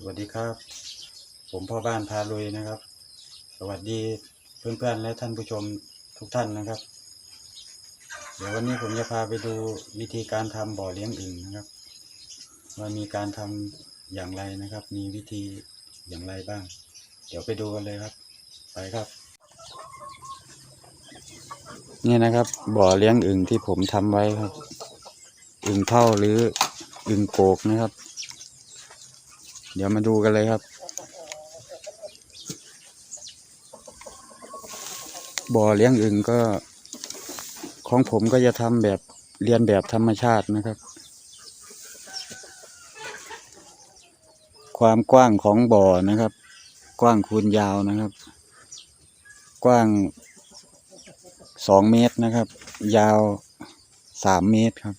สวัสดีครับ ผมพ่อบ้านพาลุยนะครับ สวัสดีเพื่อนๆและท่านผู้ชมทุกท่านนะครับ เดี๋ยววันนี้ผมจะพาไปดูวิธีการทำบ่อเลี้ยงอึ่งนะครับ ว่ามีการทำอย่างไรนะครับ มีวิธีอย่างไรบ้าง เดี๋ยวไปดูกันเลยครับ ไปครับ นี่นะครับ บ่อเลี้ยงอึ่งที่ผมทำไว้ครับ อึ่งเท่าหรืออึ่งโกกนะครับ เดี๋ยวมาดูกันเลยครับ บ่อเลี้ยงอึ่งก็ ของผมก็จะทำแบบเรียนแบบธรรมชาตินะครับ ความกว้างของบ่อนะครับ กว้างคูณยาวนะครับ กว้างสองเมตรนะครับ ยาวสามเมตรครับ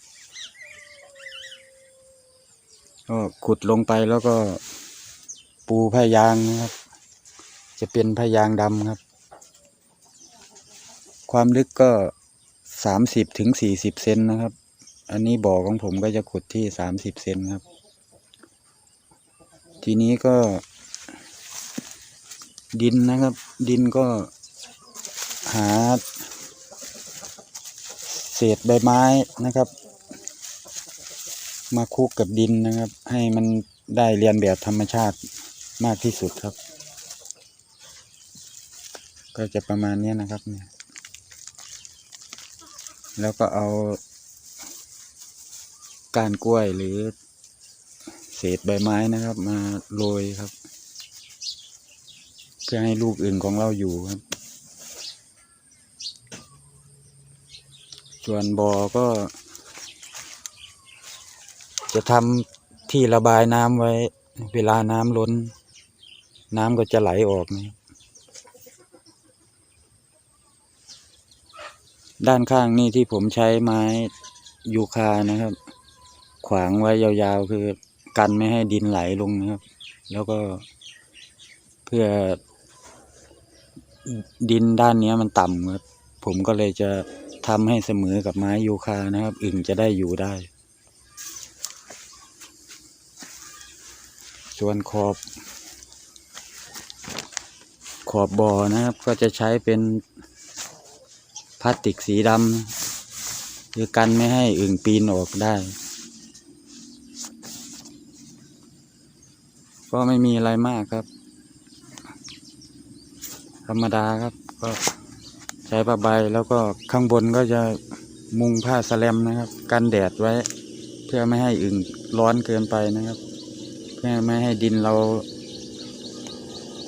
ก็ขุดลงไปแล้วก็ ปูผ้ายางนะครับ จะเป็นผ้ายางดำครับ ความลึกก็สามสิบถึงสี่สิบเซนนะครับ อันนี้บ่อของผมก็จะขุดที่สามสิบเซนครับ ทีนี้ก็ ดินนะครับ ดินก็หา เศษใบไม้นะครับ มาคลุกกับดินนะครับ ให้มันได้เรียนแบบธรรมชาติ มากที่สุดครับ ก็จะประมาณนี้นะครับเนี่ย แล้วก็เอาก้านกล้วยหรือเศษใบไม้นะครับ มาโรยครับ เพื่อให้ลูกอื่นของเราอยู่ครับส่วนบ่อก็ จะทำที่ระบายน้ำไว้ เวลาน้ำล้น น้ำก็จะไหลออกนะครับด้านข้างนี่ที่ผมใช้ไม้ยูคานะครับ ขวางไว้ยาวๆ คือกันไม่ให้ดินไหลลงนะครับ แล้วก็เพื่อดินด้านนี้มันต่ำครับ ผมก็เลยจะทำให้เสมอกับไม้ยูคานะครับ อึ่งจะได้อยู่ได้ ส่วนขอบ ขอบบ่อนะครับ ก็จะใช้เป็นพลาสติกสีดำคือกันไม่ให้อึ่งปีนออกได้ ก็ไม่มีอะไรมากครับ ธรรมดาครับ ก็ใช้ผ้าใบแล้วก็ข้างบนก็จะมุงผ้าสแลมนะครับ กันแดดไว้ เพื่อไม่ให้อึ่งร้อนเกินไปนะครับ เพื่อไม่ให้ดินเรา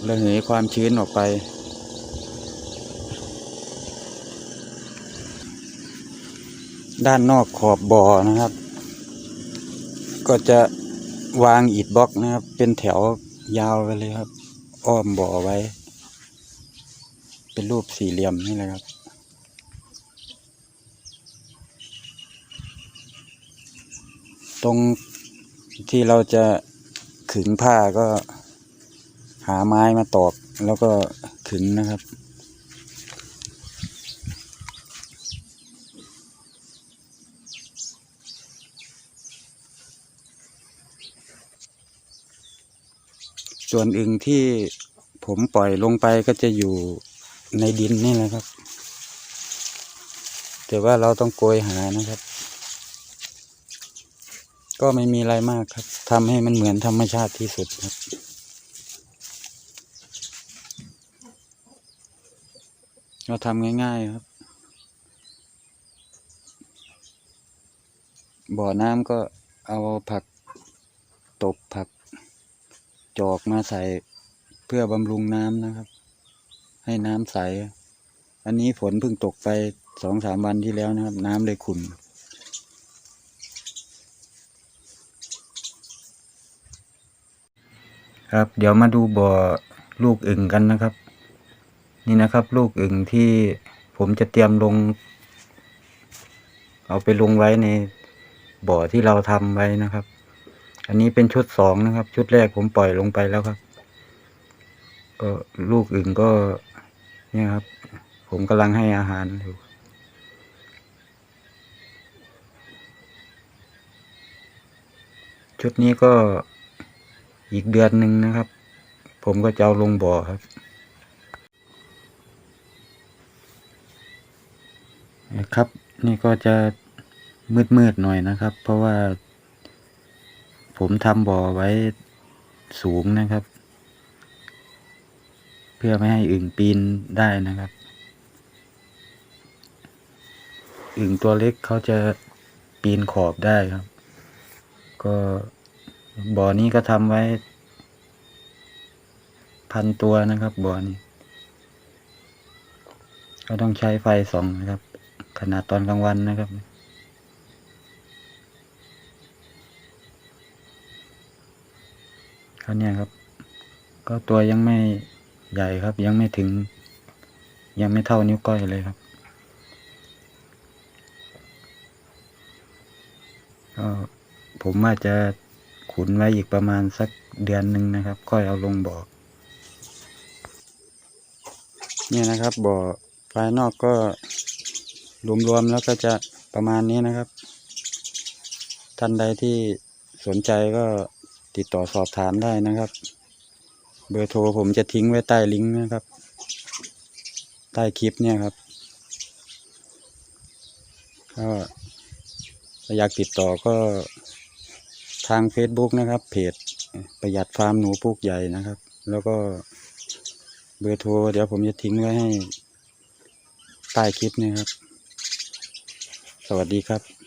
ระเหยความชื้นออกไป ด้านนอกขอบบ่อนะครับ ก็จะวางอิฐบล็อกนะครับ เป็นแถวยาวไปเลยครับ อ้อมบ่อไว้ เป็นรูปสี่เหลี่ยมนี่เลยครับตรงที่เราจะขึงผ้าก็ หาไม้มาตอกแล้วก็ขึงนะครับ ส่วนอึ่งที่ผมปล่อยลงไปก็จะอยู่ในดินนี่แหละครับ แต่ว่าเราต้องโกยหานะครับ ก็ไม่มีอะไรมากครับทำให้มันเหมือนธรรมชาติที่สุดครับ เราทำง่ายๆครับ บ่อน้ำก็เอาผักตบผักจอกมาใส่เพื่อบำรุงน้ำนะครับ ให้น้ำใส อันนี้ฝนเพิ่งตกไปสองสามวันที่แล้วนะครับ น้ำเลยขุ่นครับ เดี๋ยวมาดูบ่อลูกอึ่งกันนะครับ นี่นะครับ ลูกอึ่งที่ผมจะเตรียมลง เอาไปลงไว้ในบ่อที่เราทำไว้นะครับ อันนี้เป็นชุดสองนะครับ ชุดแรกผมปล่อยลงไปแล้วครับ ก็ลูกอึ่งก็เนี่ยครับ ผมกำลังให้อาหารอยู่ชุดนี้ก็อีกเดือนหนึ่งนะครับ ผมก็จะเอาลงบ่อครับ ครับ นี่ก็จะมืดๆหน่อยนะครับ เพราะว่า ผมทำบ่อไว้สูงนะครับ เพื่อไม่ให้อึ่งปีนได้นะครับ อึ่งตัวเล็กเขาจะปีนขอบได้ครับ ก็บ่อนี้ก็ทำไว้ พันตัวนะครับบ่อนี้ ก็ต้องใช้ไฟส่องนะครับ ขนาดตอนกลางวันนะครับ เขาเนี่ยครับ ก็ตัวยังไม่ใหญ่ครับ ยังไม่ถึง ยังไม่เท่านิ้วก้อยเลยครับก็ผมว่าจะขุนไว้อีกประมาณสักเดือนหนึ่งนะครับ ค่อยเอาลงบ่อเนี่ยนะครับบ่อภายนอกก็ รวมๆแล้วก็จะประมาณนี้นะครับ ท่านใดที่สนใจก็ติดต่อสอบถามได้นะครับ เบอร์โทรผมจะทิ้งไว้ใต้ลิงก์นะครับ ใต้คลิปเนี่ยครับก็ถ้าอยากติดต่อก็ทาง Facebook นะครับ เพจประหยัดฟาร์มหนูปลูกใหญ่นะครับ แล้วก็เบอร์โทร เดี๋ยวผมจะทิ้งไว้ให้ใต้คลิปเนี่ยครับ วัสดีครับ